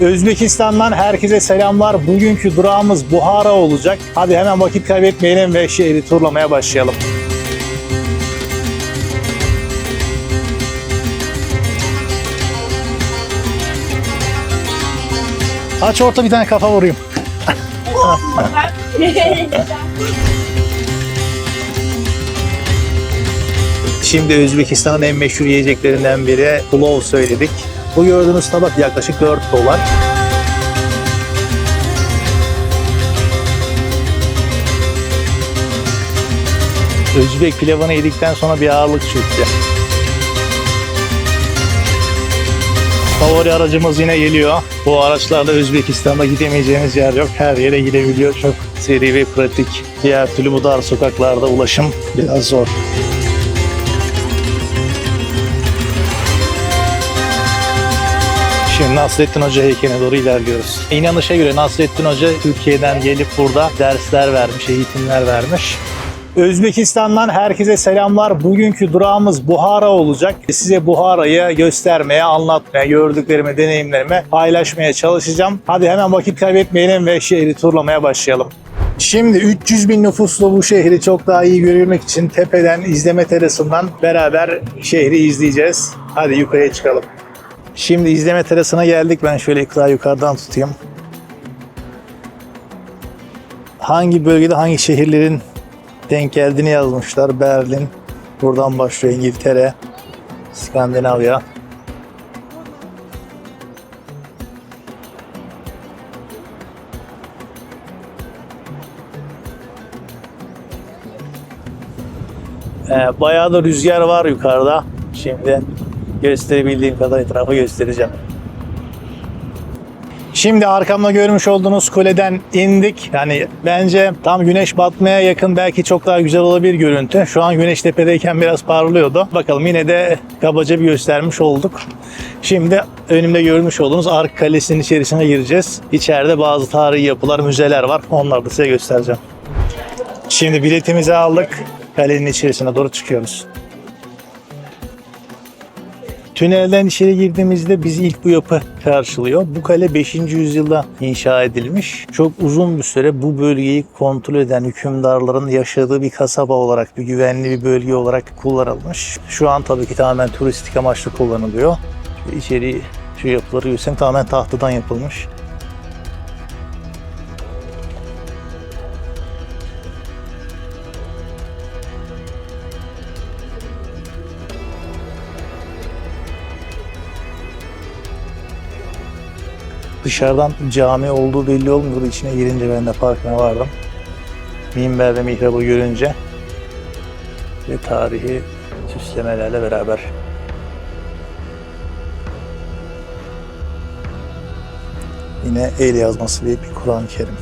Özbekistan'dan herkese selamlar. Bugünkü durağımız Buhara olacak. Hadi hemen vakit kaybetmeyelim ve şehri turlamaya başlayalım. Aç orta bir tane kafa vurayım. Şimdi Özbekistan'ın en meşhur yiyeceklerinden biri pulov söyledik. Bu gördüğünüz tabak yaklaşık 4 dolar. Özbek pilavını yedikten sonra bir ağırlık çöktü. Favori aracımız yine geliyor. Bu araçlarla Özbekistan'da gidemeyeceğiniz yer yok. Her yere gidebiliyor. Çok seri ve pratik. Diğer türlü bu dar sokaklarda ulaşım biraz zor. Nasrettin Hoca heykeline doğru ilerliyoruz. İnanışa göre Nasrettin Hoca Türkiye'den gelip burada dersler vermiş, eğitimler vermiş. Özbekistan'dan herkese selamlar. Bugünkü durağımız Buhara olacak. Size Buhara'yı göstermeye, anlatmaya, gördüklerimi, deneyimlerimi paylaşmaya çalışacağım. Hadi hemen vakit kaybetmeyelim ve şehri turlamaya başlayalım. Şimdi 300 bin nüfuslu bu şehri çok daha iyi görebilmek için tepeden izleme terasından beraber şehri izleyeceğiz. Hadi yukarıya çıkalım. Şimdi izleme terasına geldik. Ben şöyle ekranı yukarıdan tutayım. Hangi bölgede hangi şehirlerin denk geldiğini yazmışlar. Berlin, buradan başlıyor İngiltere, Skandinavya. Ee, bayağı da rüzgar var yukarıda. Şimdi gösterebildiğim kadar etrafı göstereceğim. Şimdi arkamda görmüş olduğunuz kuleden indik. Yani bence tam güneş batmaya yakın belki çok daha güzel olabilir görüntü. Şu an güneş tepedeyken biraz parlıyordu. Bakalım yine de kabaca bir göstermiş olduk. Şimdi önümde görmüş olduğunuz Ark Kalesi'nin içerisine gireceğiz. İçeride bazı tarihi yapılar, müzeler var. Onları da size göstereceğim. Şimdi biletimizi aldık. Kalenin içerisine doğru çıkıyoruz. Tünelden içeri girdiğimizde bizi ilk bu yapı karşılıyor. Bu kale 5. yüzyılda inşa edilmiş. Çok uzun bir süre bu bölgeyi kontrol eden hükümdarların yaşadığı bir kasaba olarak, bir güvenli bir bölge olarak kullanılmış. Şu an tabii ki tamamen turistik amaçlı kullanılıyor. İçeri şu yapıları görsen tamamen tahtadan yapılmış. Dışarıdan cami olduğu belli olmuyordu. İçine girince ben de farkına vardım. Minber ve mihrabı görünce ve tarihi süslemelerle beraber. Yine el yazması bir Kur'an-ı Kerim.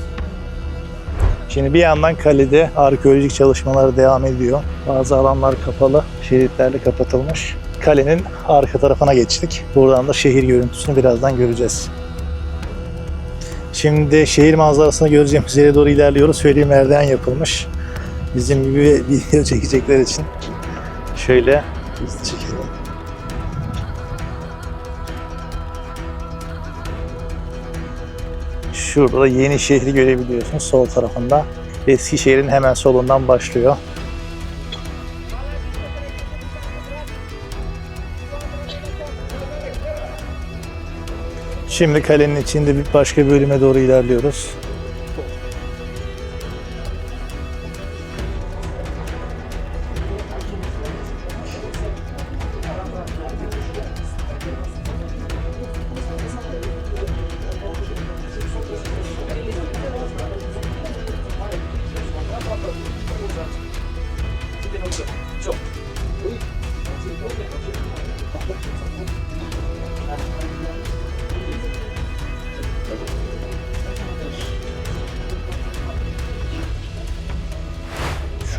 Şimdi bir yandan kalede arkeolojik çalışmalar devam ediyor. Bazı alanlar kapalı, şeritlerle kapatılmış. Kalenin arka tarafına geçtik. Buradan da şehir görüntüsünü birazdan göreceğiz. Şimdi şehir manzarasını göreceğimiz yere doğru ilerliyoruz. Şöyle bir merdiven yapılmış. Bizim gibi video çekecekler için. Şöyle hızlı çekelim. Şurada da yeni şehri görebiliyorsunuz sol tarafında. Eski şehrin hemen solundan başlıyor. Şimdi kalenin içinde bir başka bölüme doğru ilerliyoruz.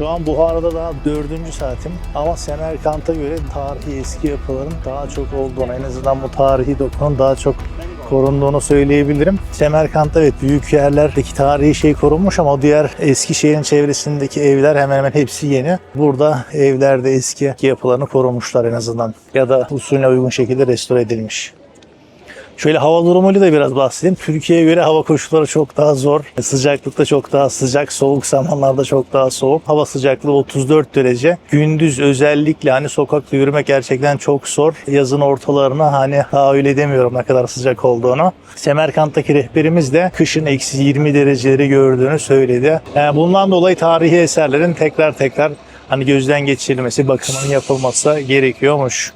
Şu an Buhara'da daha dördüncü saatim ama Semerkant'a göre tarihi eski yapıların daha çok olduğunu, en azından bu tarihi dokunun daha çok korunduğunu söyleyebilirim. Semerkant'ta evet büyük yerlerdeki tarihi şey korunmuş ama diğer eski şehrin çevresindeki evler hemen hemen hepsi yeni. Burada evlerde eski yapılarını korumuşlar en azından ya da usulüne uygun şekilde restore edilmiş. Şöyle hava durumuyla da biraz bahsedeyim. Türkiye'ye göre hava koşulları çok daha zor. Sıcaklıkta çok daha sıcak, soğuk zamanlarda çok daha soğuk. Hava sıcaklığı 34 derece. Gündüz özellikle hani sokakta yürümek gerçekten çok zor. Yazın ortalarına hani tahayyül edemiyorum ne kadar sıcak olduğunu. Semerkant'taki rehberimiz de kışın eksi 20 dereceleri gördüğünü söyledi. Yani bundan dolayı tarihi eserlerin tekrar tekrar hani gözden geçirilmesi, bakımının yapılması gerekiyormuş.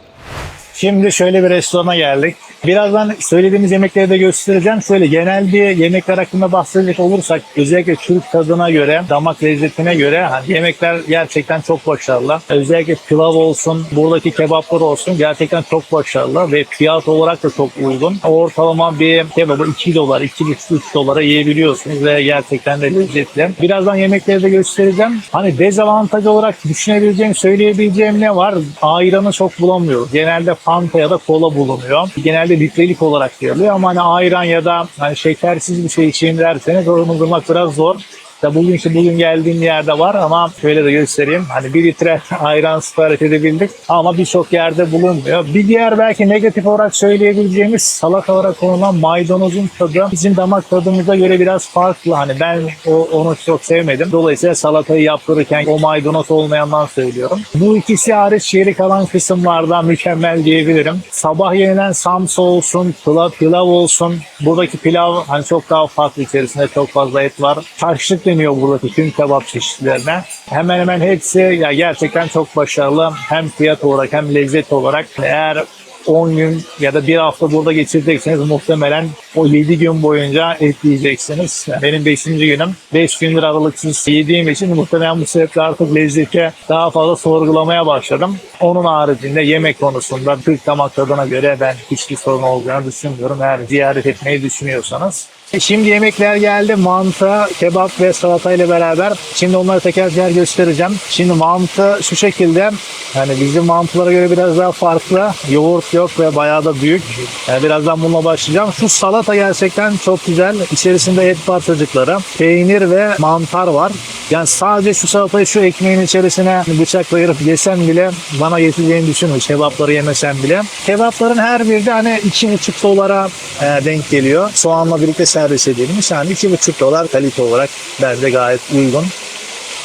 Şimdi şöyle bir restorana geldik. Birazdan söylediğimiz yemekleri de göstereceğim. Şöyle genel bir yemekler hakkında bahsedecek olursak özellikle Türk tadına göre, damak lezzetine göre hani yemekler gerçekten çok başarılı. Özellikle pilav olsun, buradaki kebaplar olsun gerçekten çok başarılı ve fiyat olarak da çok uygun. Ortalama bir kebabı 2 dolar, 2,5-3 dolara yiyebiliyorsunuz ve gerçekten de lezzetli. Birazdan yemekleri de göstereceğim. Hani dezavantaj olarak düşünebileceğim, söyleyebileceğim ne var? Ayranı çok bulamıyoruz. Genelde Fanta ya da kola bulunuyor. Genelde litrelik olarak veriliyor ama hani ayran ya da hani şekersiz bir şey için derseniz onu bulmak biraz zor. İşte bugün işte bugün geldiğim yerde var ama şöyle de göstereyim. Hani bir litre ayran sipariş edebildik ama birçok yerde bulunmuyor. Bir diğer belki negatif olarak söyleyebileceğimiz salata olarak konulan maydanozun tadı bizim damak tadımıza göre biraz farklı. Hani ben o, onu çok sevmedim. Dolayısıyla salatayı yaptırırken o maydanoz olmayandan söylüyorum. Bu ikisi hariç geri kalan kısımlarda mükemmel diyebilirim. Sabah yenilen samsa olsun, pilav, pilav olsun. Buradaki pilav hani çok daha farklı içerisinde çok fazla et var. Karşılık deniyor buradaki tüm kebap çeşitlerine. Hemen hemen hepsi ya gerçekten çok başarılı. Hem fiyat olarak hem lezzet olarak. Eğer 10 gün ya da bir hafta burada geçirecekseniz muhtemelen o 7 gün boyunca et yiyeceksiniz. Benim 5. günüm. 5 gündür aralıksız yediğim için muhtemelen bu sebeple artık lezzeti daha fazla sorgulamaya başladım. Onun haricinde yemek konusunda Türk damak tadına göre ben hiçbir sorun olacağını düşünmüyorum. Eğer ziyaret etmeyi düşünüyorsanız. E Şimdi yemekler geldi. Mantı, kebap ve salata ile beraber. Şimdi onları teker teker göstereceğim. Şimdi mantı şu şekilde. Hani bizim mantılara göre biraz daha farklı. Yoğurt yok ve bayağı da büyük. Yani birazdan bununla başlayacağım. Şu salata gerçekten çok güzel. İçerisinde et parçacıkları, peynir ve mantar var. Yani sadece şu salatayı şu ekmeğin içerisine bıçakla ayırıp yesem bile bana yeteceğini düşünmüyorum. Kebapları yemesem bile. Kebapların her biri de hani 2,5 dolara e, denk geliyor. Soğanla birlikte servis edilmiş. Yani 2,5 dolar kalite olarak bence gayet uygun.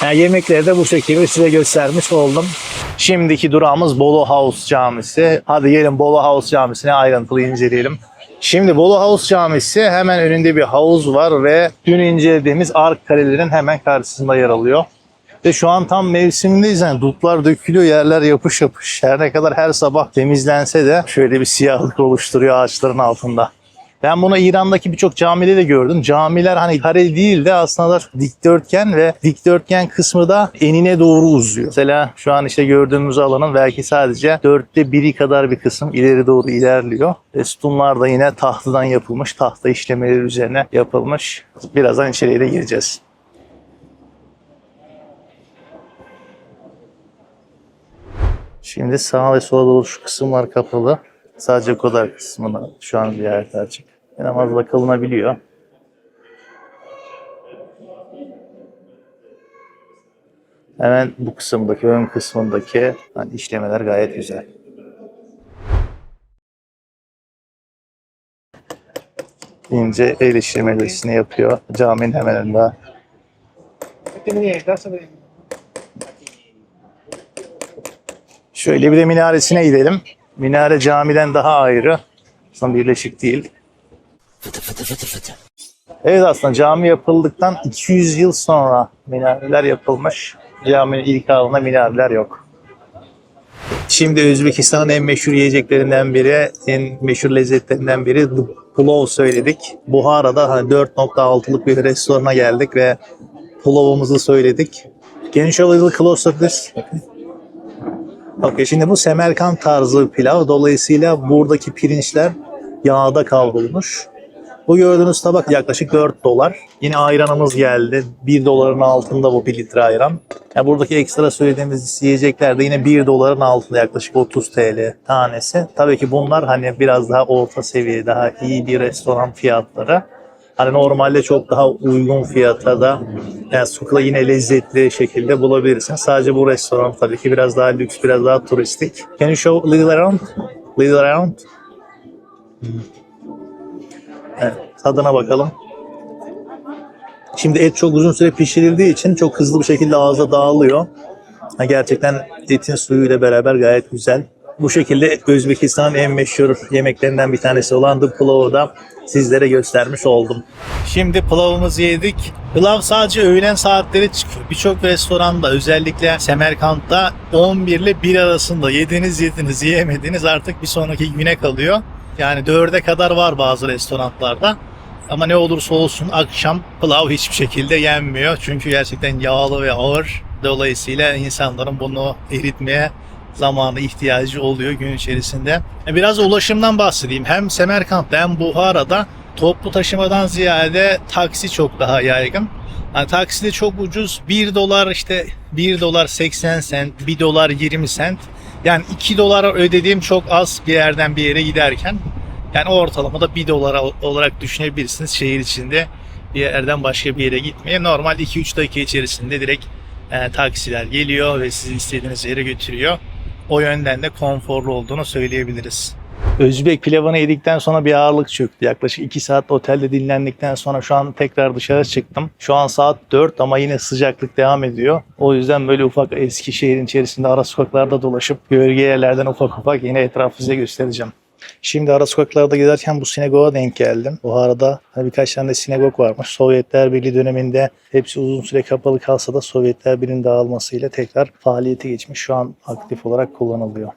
Yani yemekleri de bu şekilde size göstermiş oldum. Şimdiki durağımız Bolu House Camisi. Hadi gelin Bolu House Camisi'ne ayrıntılı inceleyelim. Şimdi Bolu House Camisi hemen önünde bir havuz var ve dün incelediğimiz ark kalelerin hemen karşısında yer alıyor. Ve şu an tam mevsimdeyiz yani dutlar dökülüyor yerler yapış yapış. Her ne kadar her sabah temizlense de şöyle bir siyahlık oluşturuyor ağaçların altında. Ben bunu İran'daki birçok camide de gördüm. Camiler hani kare değil de aslında dikdörtgen ve dikdörtgen kısmı da enine doğru uzuyor. Mesela şu an işte gördüğümüz alanın belki sadece dörtte biri kadar bir kısım ileri doğru ilerliyor. Ve sütunlar da yine tahtadan yapılmış. Tahta işlemeleri üzerine yapılmış. Birazdan içeriye de gireceğiz. Şimdi sağa ve sola doğru şu kısımlar kapalı. Sadece kodar kısmına şu an ziyaret açık. Namazda kılınabiliyor. Hemen bu kısımdaki, ön kısmındaki hani işlemeler gayet güzel. İnce el işlemelerini yapıyor. Caminin hemen önünde. Şöyle bir de minaresine gidelim. Minare camiden daha ayrı. Aslında birleşik değil. Evet aslında cami yapıldıktan 200 yıl sonra minareler yapılmış. Caminin ilk halinde minareler yok. Şimdi Özbekistan'ın en meşhur yiyeceklerinden biri, en meşhur lezzetlerinden biri pulov söyledik. Buhara'da hani 4.6'lık bir restorana geldik ve pulovumuzu söyledik. Show a little closer this? Okey şimdi bu Semerkant tarzı pilav. Dolayısıyla buradaki pirinçler yağda kavrulmuş. Bu gördüğünüz tabak yaklaşık 4 dolar. Yine ayranımız geldi. 1 doların altında bu 1 litre ayran. Yani buradaki ekstra söylediğimiz yiyecekler de yine 1 doların altında yaklaşık 30 TL tanesi. Tabii ki bunlar hani biraz daha orta seviye, daha iyi bir restoran fiyatları. Hani normalde çok daha uygun fiyata da yani sokakta yine lezzetli şekilde bulabilirsin. Sadece bu restoran tabii ki biraz daha lüks, biraz daha turistik. Can you show little around? Little around? Evet, tadına bakalım. Şimdi et çok uzun süre pişirildiği için çok hızlı bir şekilde ağza dağılıyor. Gerçekten etin suyuyla beraber gayet güzel. Bu şekilde Özbekistan'ın en meşhur yemeklerinden bir tanesi olan The Pilav'ı da sizlere göstermiş oldum. Şimdi pilavımızı yedik. Pilav sadece öğlen saatleri çıkıyor. Birçok restoranda özellikle Semerkant'ta 11 ile 1 arasında yediniz yediniz yiyemediniz artık bir sonraki güne kalıyor. Yani 4'e kadar var bazı restoranlarda. Ama ne olursa olsun akşam pilav hiçbir şekilde yenmiyor. Çünkü gerçekten yağlı ve ağır. Dolayısıyla insanların bunu eritmeye zamanı ihtiyacı oluyor gün içerisinde. E, Biraz ulaşımdan bahsedeyim. Hem Semerkant'ta hem Buhara'da toplu taşımadan ziyade taksi çok daha yaygın. Yani taksi de çok ucuz. 1 dolar işte 1 dolar 80 sent, 1 dolar 20 sent. Yani 2 dolara ödediğim çok az bir yerden bir yere giderken. Yani ortalamada 1 dolar olarak düşünebilirsiniz şehir içinde bir yerden başka bir yere gitmeye. Normal 2-3 dakika içerisinde direkt e, taksiler geliyor ve sizi istediğiniz yere götürüyor. O yönden de konforlu olduğunu söyleyebiliriz. Özbek pilavını yedikten sonra bir ağırlık çöktü. Yaklaşık 2 saat otelde dinlendikten sonra şu an tekrar dışarı çıktım. Şu an saat 4 ama yine sıcaklık devam ediyor. O yüzden böyle ufak eski şehrin içerisinde ara sokaklarda dolaşıp gölge yerlerden ufak ufak yine etrafı size göstereceğim. Şimdi ara sokaklarda gezerken bu sinagoga denk geldim. Bu arada birkaç tane de sinagog varmış. Sovyetler Birliği döneminde hepsi uzun süre kapalı kalsa da Sovyetler Birliği'nin dağılmasıyla tekrar faaliyete geçmiş. Şu an aktif olarak kullanılıyor.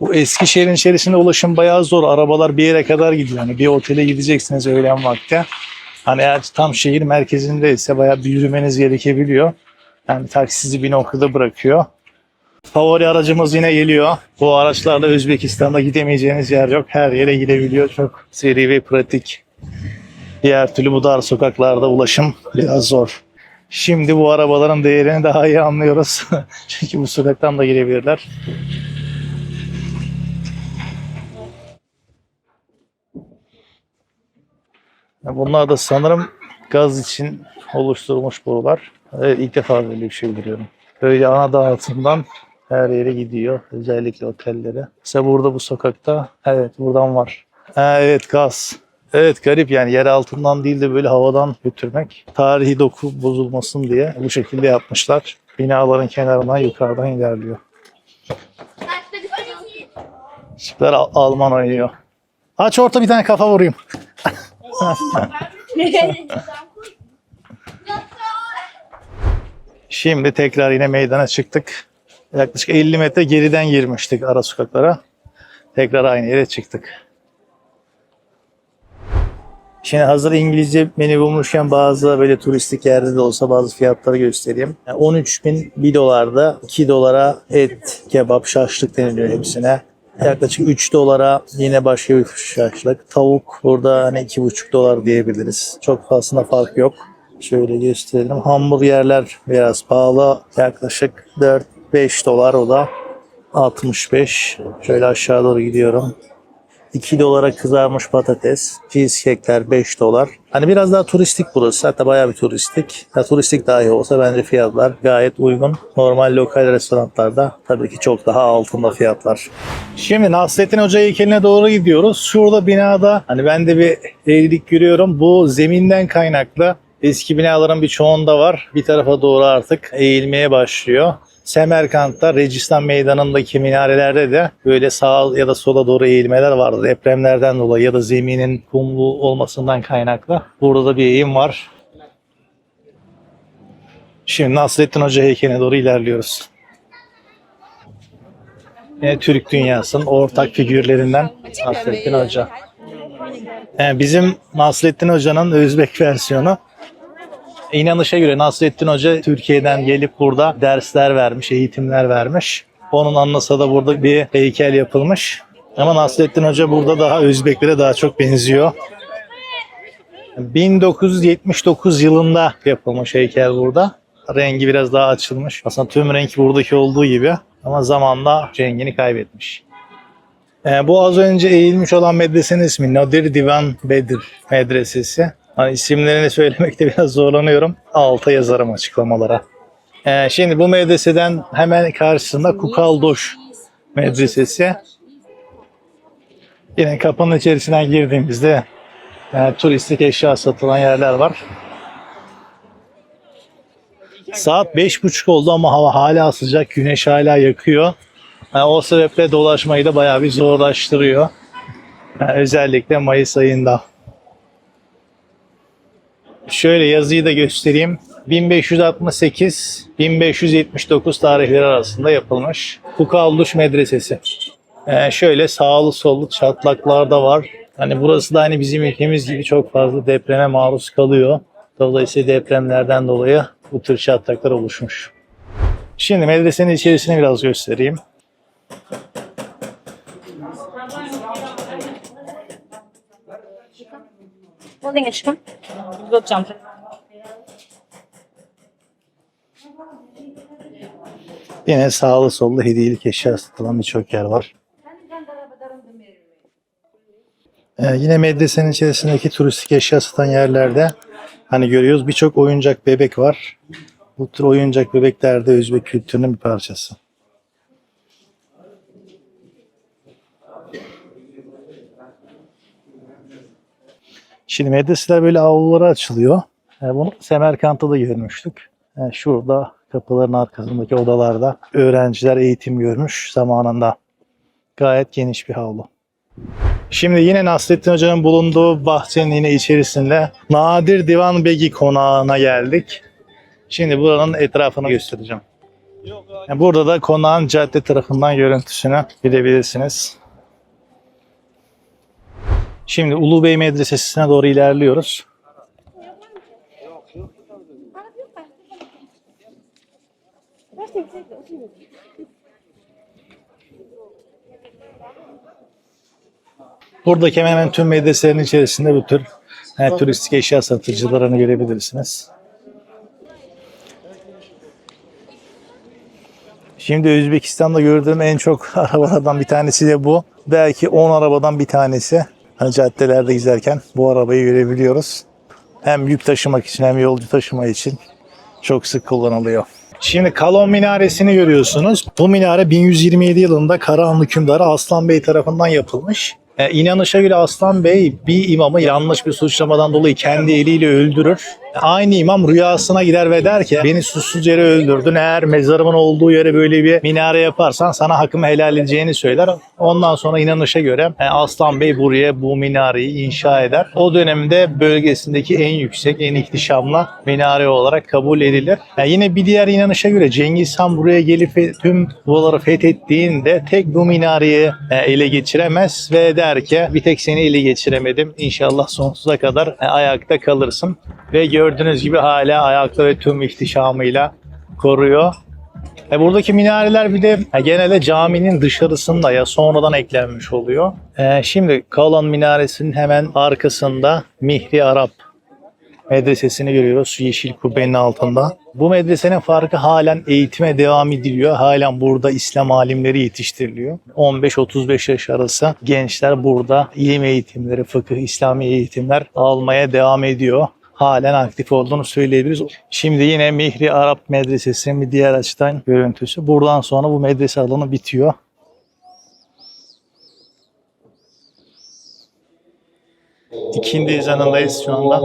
Bu eski şehrin içerisinde ulaşım bayağı zor. Arabalar bir yere kadar gidiyor. Yani bir otele gideceksiniz öğlen vakti. Hani eğer tam şehir merkezindeyse bayağı bir yürümeniz gerekebiliyor. Yani taksi sizi bir noktada bırakıyor. Favori aracımız yine geliyor. Bu araçlarla Özbekistan'da gidemeyeceğiniz yer yok. Her yere gidebiliyor. Çok seri ve pratik. Diğer türlü bu dar sokaklarda ulaşım biraz zor. Şimdi bu arabaların değerini daha iyi anlıyoruz. Çünkü bu sokaktan da girebilirler. Bunlar da sanırım gaz için oluşturulmuş borular. Evet, ilk defa böyle bir şey görüyorum. Böyle ana dağıtımdan her yere gidiyor. Özellikle otellere. Mesela burada bu sokakta evet buradan var. Ha, evet gaz. Evet garip yani yer altından değil de böyle havadan götürmek. Tarihi doku bozulmasın diye bu şekilde yapmışlar. Binaların kenarından yukarıdan ilerliyor. Şıklar Al- Alman oynuyor. Aç orta bir tane kafa vurayım. Şimdi tekrar yine meydana çıktık. Yaklaşık 50 metre geriden girmiştik ara sokaklara. Tekrar aynı yere çıktık. Şimdi hazır İngilizce menü bulmuşken bazı böyle turistik yerde de olsa bazı fiyatları göstereyim. Yani 13 bin 1 dolarda 2 dolara et, kebap, şaşlık deniliyor hepsine. Yaklaşık 3 dolara yine başka bir şaşlık. Tavuk burada hani 2,5 dolar diyebiliriz. Çok fazla fark yok. Şöyle gösterelim. Hamburgerler biraz pahalı. Yaklaşık 4-5 dolar o da 65. Şöyle aşağı doğru gidiyorum. 2 dolara kızarmış patates. Cheesecake'ler 5 dolar. Hani biraz daha turistik burası. Hatta bayağı bir turistik. Ya turistik dahi olsa bence fiyatlar gayet uygun. Normal lokal restoranlarda tabii ki çok daha altında fiyatlar. Şimdi Nasrettin Hoca heykeline doğru gidiyoruz. Şurada binada hani ben de bir eğrilik görüyorum. Bu zeminden kaynaklı eski binaların bir çoğunda var. Bir tarafa doğru artık eğilmeye başlıyor. Semerkant'ta Recistan Meydanı'ndaki minarelerde de böyle sağa ya da sola doğru eğilmeler vardı. Depremlerden dolayı ya da zeminin kumlu olmasından kaynaklı. Burada da bir eğim var. Şimdi Nasrettin Hoca heykeline doğru ilerliyoruz. Yine Türk dünyasının ortak figürlerinden Nasrettin Hoca. Yani bizim Nasrettin Hoca'nın Özbek versiyonu. İnanışa göre Nasrettin Hoca Türkiye'den gelip burada dersler vermiş, eğitimler vermiş. Onun anlasa da burada bir heykel yapılmış. Ama Nasrettin Hoca burada daha Özbeklere daha çok benziyor. 1979 yılında yapılmış heykel burada. Rengi biraz daha açılmış. Aslında tüm renk buradaki olduğu gibi ama zamanla rengini kaybetmiş. Ee, bu az önce eğilmiş olan medresenin ismi Nadir Divan Bedir Medresesi. Hani isimlerini söylemekte biraz zorlanıyorum. Alta yazarım açıklamalara. Ee, şimdi bu medreseden hemen karşısında Kukaldoş Medresesi. Yine kapının içerisinden girdiğimizde e, turistik eşya satılan yerler var. Saat beş buçuk oldu ama hava hala sıcak, güneş hala yakıyor. Yani o sebeple dolaşmayı da bayağı bir zorlaştırıyor. Yani özellikle Mayıs ayında. Şöyle yazıyı da göstereyim. 1568-1579 tarihleri arasında yapılmış. Kukalduş Medresesi. Ee, şöyle sağlı sollu çatlaklar da var. Hani burası da hani bizim ülkemiz gibi çok fazla depreme maruz kalıyor. Dolayısıyla depremlerden dolayı bu tür çatlaklar oluşmuş. Şimdi medresenin içerisini biraz göstereyim. Holding aşkım. Uzatacağım. Yine sağlı sollu hediyelik eşya satılan birçok yer var. Ee, yine medresenin içerisindeki turistik eşya satan yerlerde hani görüyoruz birçok oyuncak bebek var. Bu tür oyuncak bebekler de Özbek kültürünün bir parçası. Şimdi medreseler böyle avlulara açılıyor. Ee, bunu Semerkant'ta da görmüştük. Ee, şurada kapıların arkasındaki odalarda öğrenciler eğitim görmüş zamanında. Gayet geniş bir havlu. Şimdi yine Nasrettin Hoca'nın bulunduğu bahçenin yine içerisinde Nadir Divan Begi konağına geldik. Şimdi buranın etrafını göstereceğim. Yani burada da konağın cadde tarafından görüntüsünü bilebilirsiniz. Şimdi Ulubey Medresesi'ne doğru ilerliyoruz. Buradaki hemen hemen tüm medreselerin içerisinde bu tür e, turistik eşya satıcılarını görebilirsiniz. Şimdi Özbekistan'da gördüğüm en çok arabalardan bir tanesi de bu. Belki 10 arabadan bir tanesi. Hani caddelerde gezerken bu arabayı görebiliyoruz. Hem yük taşımak için hem yolcu taşıma için çok sık kullanılıyor. Şimdi Kalon Minaresi'ni görüyorsunuz. Bu minare 1127 yılında Karahan hükümdarı Aslan Bey tarafından yapılmış. E, inanışa göre Aslan Bey bir imamı yanlış bir suçlamadan dolayı kendi eliyle öldürür. Aynı imam rüyasına gider ve der ki beni suçsuz yere öldürdün. Eğer mezarımın olduğu yere böyle bir minare yaparsan sana hakkımı helal edeceğini söyler. Ondan sonra inanışa göre e, Aslan Bey buraya bu minareyi inşa eder. O dönemde bölgesindeki en yüksek, en ihtişamlı minare olarak kabul edilir. E, yine bir diğer inanışa göre Cengiz Han buraya gelip tüm buraları fethettiğinde tek bu minareyi e, ele geçiremez ve der ki bir tek seni ele geçiremedim. İnşallah sonsuza kadar ayakta kalırsın. Ve gördüğünüz gibi hala ayakta ve tüm ihtişamıyla koruyor. E buradaki minareler bir de e, genelde caminin dışarısında ya sonradan eklenmiş oluyor. E, şimdi Kalon Minaresi'nin hemen arkasında Mihri Arap medresesini görüyoruz yeşil kubbenin altında. Bu medresenin farkı halen eğitime devam ediliyor. Halen burada İslam alimleri yetiştiriliyor. 15-35 yaş arası gençler burada ilim eğitimleri, fıkıh, İslami eğitimler almaya devam ediyor. Halen aktif olduğunu söyleyebiliriz. Şimdi yine Mihri Arap Medresesi'nin bir diğer açıdan görüntüsü. Buradan sonra bu medrese alanı bitiyor. İkindi ezanındayız şu anda.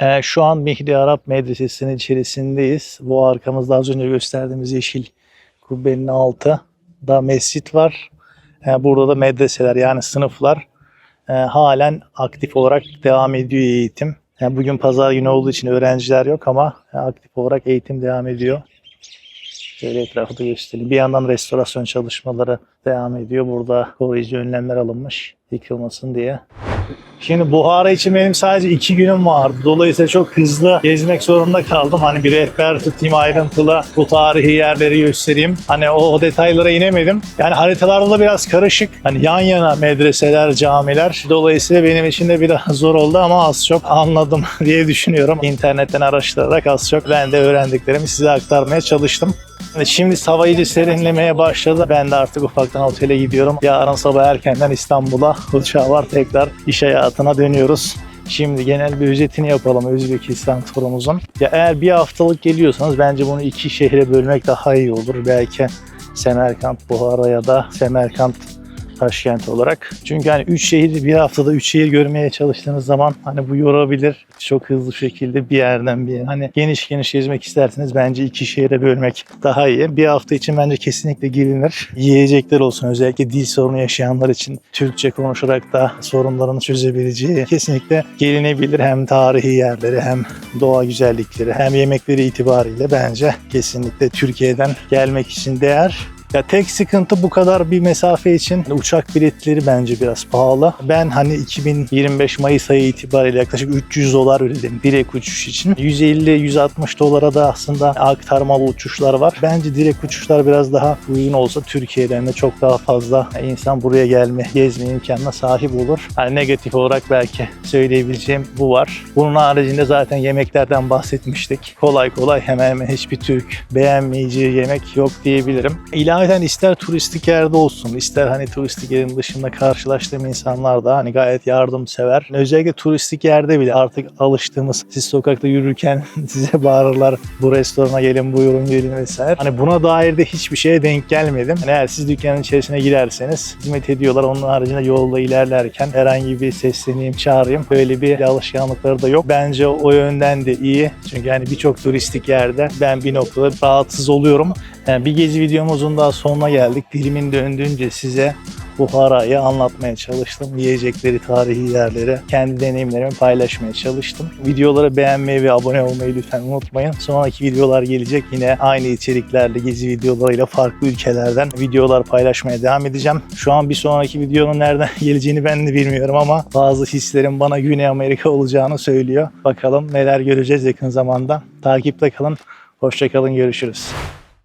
Ee, şu an Mihri Arap Medresesi'nin içerisindeyiz. Bu arkamızda az önce gösterdiğimiz yeşil kubbenin altı da mescit var. Ee, burada da medreseler yani sınıflar e, halen aktif olarak devam ediyor eğitim. Yani bugün pazar günü olduğu için öğrenciler yok ama e, aktif olarak eğitim devam ediyor. Şöyle etrafı da göstereyim. Bir yandan restorasyon çalışmaları devam ediyor. Burada koruyucu önlemler alınmış yıkılmasın diye. Şimdi Buhara için benim sadece iki günüm vardı. Dolayısıyla çok hızlı gezmek zorunda kaldım. Hani bir rehber tutayım ayrıntılı bu tarihi yerleri göstereyim. Hani o, detaylara inemedim. Yani haritalarda da biraz karışık. Hani yan yana medreseler, camiler. Dolayısıyla benim için de biraz zor oldu ama az çok anladım diye düşünüyorum. İnternetten araştırarak az çok ben de öğrendiklerimi size aktarmaya çalıştım. Şimdi hava serinlemeye başladı. Ben de artık ufaktan otele gidiyorum. Yarın sabah erkenden İstanbul'a uçağı var. Tekrar iş hayatına dönüyoruz. Şimdi genel bir özetini yapalım Özbekistan turumuzun. Ya eğer bir haftalık geliyorsanız bence bunu iki şehre bölmek daha iyi olur. Belki Semerkant, Buhara ya da Semerkant Taşkent olarak. Çünkü hani 3 şehri bir haftada 3 şehir görmeye çalıştığınız zaman hani bu yorabilir. Çok hızlı şekilde bir yerden bir yere. Hani geniş geniş gezmek isterseniz bence iki şehre bölmek daha iyi. Bir hafta için bence kesinlikle gelinir. Yiyecekler olsun özellikle dil sorunu yaşayanlar için Türkçe konuşarak da sorunlarını çözebileceği kesinlikle gelinebilir. Hem tarihi yerleri hem doğa güzellikleri hem yemekleri itibariyle bence kesinlikle Türkiye'den gelmek için değer. Ya tek sıkıntı bu kadar bir mesafe için hani uçak biletleri bence biraz pahalı. Ben hani 2025 Mayıs ayı itibariyle yaklaşık 300 dolar ödedim direkt uçuş için. 150-160 dolara da aslında aktarmalı uçuşlar var. Bence direkt uçuşlar biraz daha uygun olsa Türkiye'den de çok daha fazla insan buraya gelme, gezme imkanına sahip olur. Hani negatif olarak belki söyleyebileceğim bu var. Bunun haricinde zaten yemeklerden bahsetmiştik. Kolay kolay hemen hemen hiçbir Türk beğenmeyeceği yemek yok diyebilirim. İlaveten ister turistik yerde olsun, ister hani turistik yerin dışında karşılaştığım insanlar da hani gayet yardımsever. Özellikle turistik yerde bile artık alıştığımız siz sokakta yürürken size bağırırlar bu restorana gelin buyurun gelin vesaire. Hani buna dair de hiçbir şeye denk gelmedim. Hani eğer siz dükkanın içerisine girerseniz hizmet ediyorlar. Onun haricinde yolda ilerlerken herhangi bir sesleneyim, çağırayım. Böyle bir alışkanlıkları da yok. Bence o yönden de iyi. Çünkü hani birçok turistik yerde ben bir noktada rahatsız oluyorum. Yani bir gezi videomuzun daha sonuna geldik. Dilimin döndüğünce size Buhara'yı anlatmaya çalıştım. Yiyecekleri, tarihi yerleri, kendi deneyimlerimi paylaşmaya çalıştım. Videoları beğenmeyi ve abone olmayı lütfen unutmayın. Sonraki videolar gelecek. Yine aynı içeriklerle, gezi videolarıyla farklı ülkelerden videolar paylaşmaya devam edeceğim. Şu an bir sonraki videonun nereden geleceğini ben de bilmiyorum ama bazı hislerim bana Güney Amerika olacağını söylüyor. Bakalım neler göreceğiz yakın zamanda. Takipte kalın. Hoşçakalın, görüşürüz.